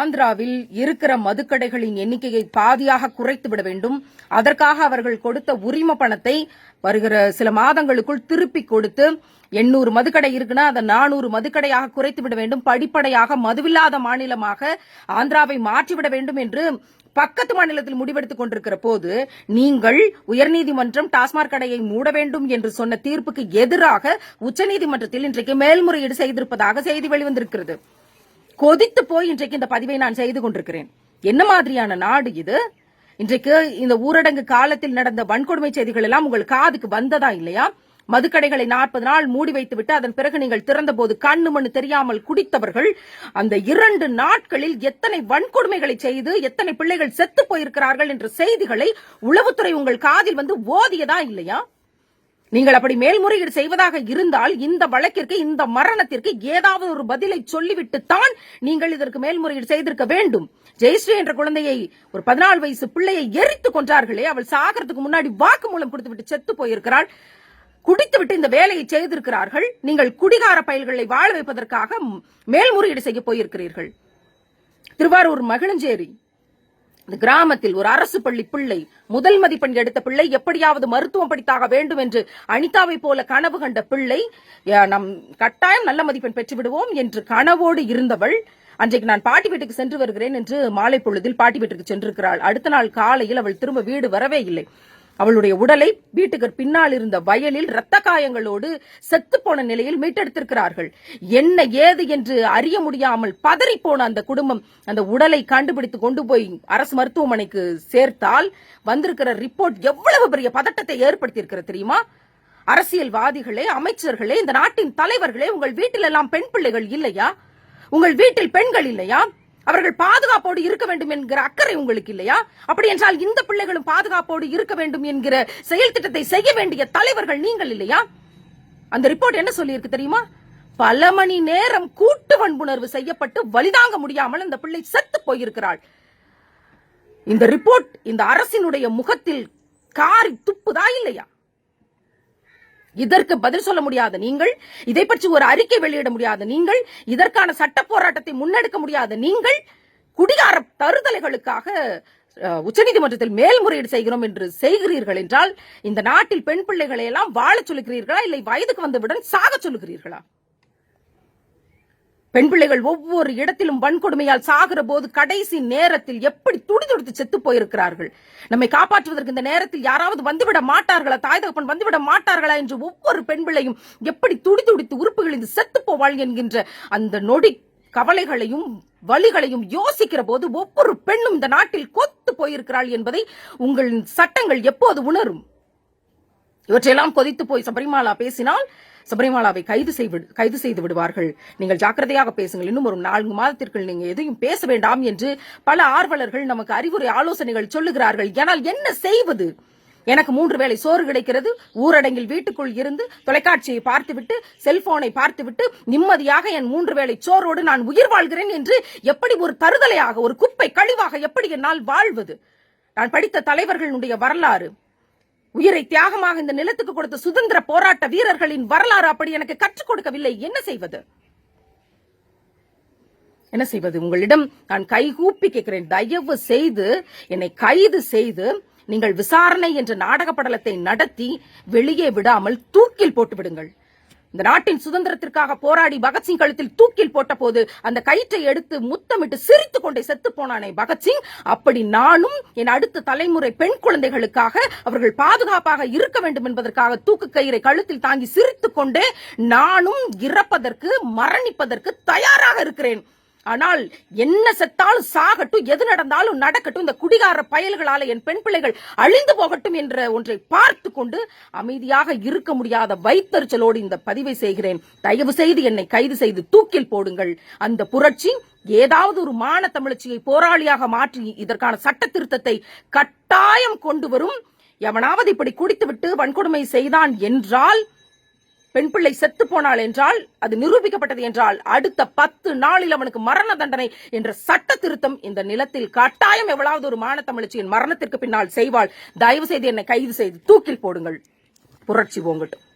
ஆந்திராவில் இருக்கிற மதுக்கடைகளின் எண்ணிக்கையை பாதியாக குறைத்து விட வேண்டும். அதற்காக அவர்கள் கொடுத்த உரிம பணத்தை வருகிற சில மாதங்களுக்குள் திருப்பி கொடுத்து எண்ணூறு மதுக்கடை இருக்குன்னா அதை நானூறு மதுக்கடையாக குறைத்து விட வேண்டும். படிப்படையாக மதுவில்லாத மாநிலமாக ஆந்திராவை மாற்றிவிட வேண்டும் என்று பக்கத்து மாநிலத்தில் முடிவெடுத்துக் கொண்டிருக்கிற போது நீங்கள் உயர்நீதிமன்றம் டாஸ்மாக் கடையை மூட வேண்டும் என்று சொன்ன தீர்ப்புக்கு எதிராக உச்சநீதிமன்றத்தில் இன்றைக்கு மேல்முறையீடு செய்திருப்பதாக செய்தி வெளிவந்திருக்கிறது. கொதித்து போய் இன்றைக்கு இந்த பதிவை நான் செய்து கொண்டிருக்கிறேன். என்ன மாதிரியான நாடு இது? இன்றைக்கு இந்த ஊரடங்கு காலத்தில் நடந்த வன்கொடுமை செய்திகள் எல்லாம் உங்கள் காதுக்கு வந்ததா இல்லையா? மதுக்கடைகளை நாற்பது நாள் மூடி வைத்துவிட்டு அதன் பிறகு நீங்கள் திறந்தபோது கண்ணு மண்ணு தெரியாமல் குடித்தவர்கள் அந்த இரண்டு நாட்களில் எத்தனை வன்கொடுமைகளை செய்து எத்தனை பிள்ளைகள் செத்து போயிருக்கிறார்கள் என்ற செய்திகளை உளவுத்துறை உங்கள் காதில் வந்து ஓதியதா இல்லையா? நீங்கள் அப்படி மேல்முறையீடு செய்வதாக இருந்தால் இந்த வழக்கிற்கு இந்த மரணத்திற்கு ஏதாவது ஒரு பதிலை சொல்லிவிட்டு தான் நீங்கள் இதற்கு மேல்முறையீடு செய்திருக்க வேண்டும். ஜெயஸ்ரீ என்ற குழந்தையை ஒரு பதினாலு வயசு பிள்ளையை எரித்து கொன்றார்களே அவள் சாகிறதுக்கு முன்னாடி வாக்குமூலம் கொடுத்துவிட்டு செத்து போயிருக்கிறாள். குடித்துவிட்டு இந்த வேலையை செய்திருக்கிறார்கள். நீங்கள் குடிகார பயல்களை வாழ வைப்பதற்காக மேல்முறையீடு செய்ய போயிருக்கிறீர்கள். திருவாரூர் மகிழஞ்சேரி. கிராமத்தில் ஒரு அரசு பள்ளி பிள்ளை முதல் மதிப்பெண் எடுத்த பிள்ளை எப்படியாவது மருத்துவம் படித்தாக வேண்டும் என்று அனிதாவை போல கனவு கண்ட பிள்ளை நம் கட்டாயம் நல்ல மதிப்பெண் பெற்று விடுவோம் என்று கனவோடு இருந்தவள் அன்றைக்கு நான் பாட்டி வீட்டுக்கு சென்று வருகிறேன் என்று மாலை பொழுதில் பாட்டி வீட்டுக்கு சென்றிருக்கிறாள். அடுத்த நாள் காலையில் அவள் திரும்ப வீடு வரவே இல்லை. அவளுடைய உடலை வீட்டுக்கு பின்னால் இருந்த வயலில் இரத்த காயங்களோடு செத்துப்போன நிலையில் மீட்டெடுத்திருக்கிறார்கள். என்ன ஏது என்று அறிய முடியாமல் பதறி போன அந்த குடும்பம் அந்த உடலை கண்டுபிடித்து கொண்டு போய் அரசு மருத்துவமனைக்கு சேர்த்தால் வந்திருக்கிற ரிப்போர்ட் எவ்வளவு பெரிய பதட்டத்தை ஏற்படுத்தியிருக்கிறது தெரியுமா? அரசியல்வாதிகளே அமைச்சர்களே இந்த நாட்டின் தலைவர்களே உங்கள் வீட்டில் எல்லாம் பெண் பிள்ளைகள் இல்லையா? உங்கள் வீட்டில் பெண்கள் இல்லையா? அவர்கள் பாதுகாப்போடு இருக்க வேண்டும் என்கிற அக்கறை உங்களுக்கு இல்லையா? அப்படி என்றால் இந்த பிள்ளைகளும் பாதுகாப்போடு இருக்க வேண்டும் என்கிற செயல் திட்டத்தை செய்ய வேண்டிய தலைவர்கள் நீங்கள் இல்லையா? அந்த ரிப்போர்ட் என்ன சொல்லியிருக்கு தெரியுமா? பல மணி நேரம் கூட்டு வன்புணர்வு செய்யப்பட்டு வலிதாங்க முடியாமல் அந்த பிள்ளை செத்து போயிருக்கிறாள். இந்த ரிப்போர்ட் இந்த அரசினுடைய முகத்தில் காரி துப்புதா இல்லையா? இதற்கு பதில் சொல்ல முடியாத நீங்கள் இதை பற்றி ஒரு அறிக்கை வெளியிட முடியாத நீங்கள் இதற்கான சட்ட போராட்டத்தை முன்னெடுக்க முடியாத நீங்கள் குடிகார தருதலைகளுக்காக உச்சநீதிமன்றத்தில் மேல்முறையீடு செய்கிறோம் என்று செய்கிறீர்கள் என்றால் இந்த நாட்டில் பெண் பிள்ளைகளை எல்லாம் வாழ சொல்லுகிறீர்களா? இல்லை வயதுக்கு வந்தவுடன் சாகச் சொல்லுகிறீர்களா? பெண் பிள்ளைகள் ஒவ்வொரு இடத்திலும் வன்கொடுமையால் சாகிற போது கடைசி நேரத்தில் எப்படி துடி துடித்து செத்து போயிருக்கிறார்கள்? நம்மை காப்பாற்றுவதற்கு இந்த நேரத்தில் யாராவது வந்துவிட மாட்டார்களா? தாய் தகப்பன் வந்துவிட மாட்டார்களா என்று ஒவ்வொரு பெண் பிள்ளையும் எப்படி துடி துடித்து உறுப்புகளில் செத்து போவாள் என்கின்ற அந்த நொடி கவலைகளையும் வலிகளையும் யோசிக்கிற போது ஒவ்வொரு பெண்ணும் இந்த நாட்டில் கொத்து போயிருக்கிறாள் என்பதை உங்கள் சட்டங்கள் எப்போது உணரும்? இவற்றையெல்லாம் கொதித்து போய் சபரிமாலா பேசினால் சபரிமாலாவை கைது செய்து கைது செய்து விடுவார்கள். நீங்கள் ஜாக்கிரதையாக பேசுங்கள். இன்னும் ஒரு நான்கு மாதத்திற்குள் நீங்க எதையும் பேச வேண்டாம் என்று பல ஆர்வலர்கள் நமக்கு அறிவுரை ஆலோசனைகள் சொல்லுகிறார்கள். ஆனால் என்ன செய்வது? எனக்கு மூன்று வேளை சோறு கிடைக்கிறது. ஊரடங்கில் வீட்டுக்குள் இருந்து தொலைக்காட்சியை பார்த்துவிட்டு செல்போனை பார்த்துவிட்டு நிம்மதியாக என் மூன்று வேளை சோறோடு நான் உயிர் வாழ்கிறேன் என்று எப்படி ஒரு தருதலையாக ஒரு குப்பை கழிவாக எப்படி என்னால் வாழ்வது? நான் படித்த தலைவர்களுடைய வரலாறு உயிரை தியாகமாக இந்த நிலத்துக்கு கொடுத்த சுதந்திர போராட்ட வீரர்களின் வரலாறு அப்படி எனக்கு கற்றுக் கொடுக்கவில்லை. என்ன செய்வது? என்ன செய்வது? உங்களிடம் நான் கைகூப்பி கேட்கிறேன். தயவு செய்து என்னை கைது செய்து நீங்கள் விசாரணை என்ற நாடக படலத்தை நடத்தி வெளியே விடாமல் தூக்கில் போட்டு விடுங்கள் இந்த நாட்டின் சுதந்திரத்திற்காக போராடி பகத்சிங் கழுத்தில் தூக்கில் போட்ட போது அந்த கயிற்றை எடுத்து முத்தமிட்டு சிரித்து கொண்டே செத்து போனானே பகத்சிங் அப்படி நானும் என் அடுத்த தலைமுறை பெண் குழந்தைகளுக்காக அவர்கள் பாதுகாப்பாக இருக்க வேண்டும் என்பதற்காக தூக்கு கயிறை கழுத்தில் தாங்கி சிரித்து கொண்டே நானும் இறப்பதற்கு மரணிப்பதற்கு தயாராக இருக்கிறேன். ஆனால் என்ன செத்தாலும் சாகட்டும் எது நடந்தாலும் நடக்கட்டும் இந்த குடிகார பயல்களால என் பெண் பிள்ளைகள் அழிந்து போகட்டும் என்ற ஒன்றை பார்த்து கொண்டு அமைதியாக இருக்க முடியாத வைத்தறிச்சலோடு இந்த பதிவை செய்கிறேன். தயவு செய்து என்னை கைது செய்து தூக்கில் போடுங்கள். அந்த புரட்சி ஏதாவது ஒரு மான தமிழச்சியை போராளியாக மாற்றி இதற்கான சட்ட திருத்தத்தை கட்டாயம் கொண்டு வரும். எவனாவது இப்படி குடித்துவிட்டு வன்கொடுமை செய்தான் என்றால் பெண் பிள்ளை செத்து போனாள் என்றால் அது நிரூபிக்கப்பட்டது என்றால் அடுத்த பத்து நாளில் அவனுக்கு மரண தண்டனை என்ற சட்ட திருத்தம் இந்த நிலத்தில் கட்டாயம் எவ்வளவு ஒரு மான தமிழச்சியின் மரணத்திற்கு பின்னால் செய்வாள். தயவு செய்து என்னை கைது செய்து தூக்கில் போடுங்கள். புரட்சி போங்கட்டும்